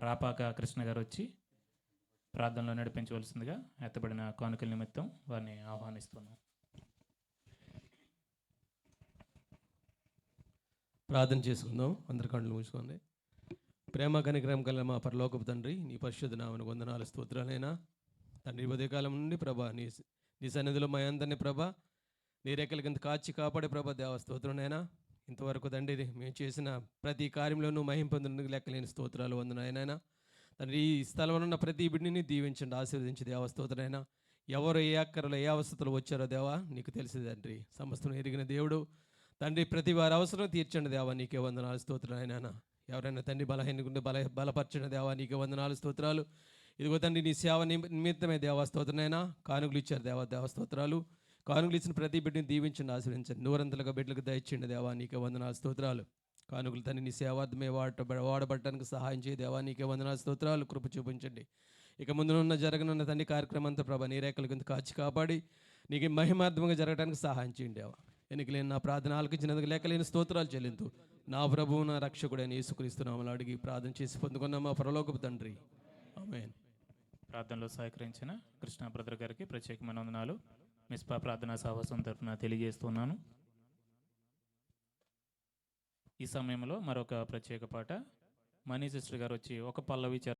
రాపాక కృష్ణ గారు వచ్చి ప్రార్థనలో నడిపించవలసిందిగా ఎత్తబడిన కానుకల నిమిత్తం వారిని ఆహ్వానిస్తున్నాం. ప్రార్థన చేసుకుందాం. అందరి కళ్ళు మూసుకోండి. ప్రేమ కనికరం కల మా పరలోకపు తండ్రి నీ పరిశుద్ధ నామని వందనాలు స్తోత్రాలైనా. తండ్రి ఉదయకాలం నుండి ప్రభా నీ నీ సన్నిధిలో మా అందరినీ ప్రభా నీ రెక్కల కింద కాచి కాపాడే ప్రభా దేవ స్తోత్రంనైనా ఇంతవరకు తండ్రి మేము చేసిన ప్రతి కార్యంలోనూ మహింపొందుకు లెక్కలేని స్తోత్రాలు వందనాయనైనా తండ్రి ఈ స్థలంలో ఉన్న ప్రతి బిడ్డిని దీవించండి ఆశీర్వదించి దేవ స్తోత్రనైనా ఎవరు ఏ అక్కరలో ఏ అవస్థలో వచ్చారో దేవా నీకు తెలిసింది తండ్రి. సమస్తం ఎరిగిన దేవుడు. తండ్రి ప్రతి వారి అవసరం తీర్చండి దేవా నీకే వందనాలు స్తోత్రాలు ఎవరైనా తండ్రి బలహీనకుంటే బల బలపరచండి దేవా నీకే వందనాలు స్తోత్రాలు. ఇదిగో తండ్రి నీ సేవ నిమిత్తమే దేవా స్తోత్రనైనా కానుకలు ఇచ్చారు దేవా దేవస్తోత్రాలు స్తోత్రాలు. కానుకలు ఇచ్చిన ప్రతి బిడ్డని దీవించండి ఆశ్రయించండి నూరంతలుగా బిడ్డలకు దయచేయండి దేవా నీకే వందనాలు స్తోత్రాలు. కానుకలు తన నీ సేవార్థమే వాడ వాడబడటానికి సహాయం చేయి దేవా నీకే వందనాల స్తోత్రాలు. కృప చూపించండి. ఇక ముందునున్న జరగనున్న తండ్రి కార్యక్రమం అంతా ప్రభా నీ రేఖల కింద కాచి కాపాడి నీకు మహిమార్థంగా జరగడానికి సహాయం చేయండి దేవా. ఎన్నికలేని నా ప్రార్థన ఆలకించినందుకు లేకలేని స్తోత్రాలు చెల్లింతు నా ప్రభువు నా రక్షకుడైన యేసుక్రీస్తునామలు అడిగి ప్రార్థన చేసి పొందుకున్న మా పరలోకపు తండ్రి. ఆమేన్. ప్రార్థనలో సహకరించిన కృష్ణ బ్రదర్ గారికి ప్రత్యేకమైన వందనాలు. మిస్పా ప్రార్థనా సాహసం తరఫున తెలియజేస్తున్నాను. ఈ సమయంలో మరొక ప్రత్యేక పాట. మనీ సిస్టర్ గారు వచ్చి ఒక పల్లవి చరణం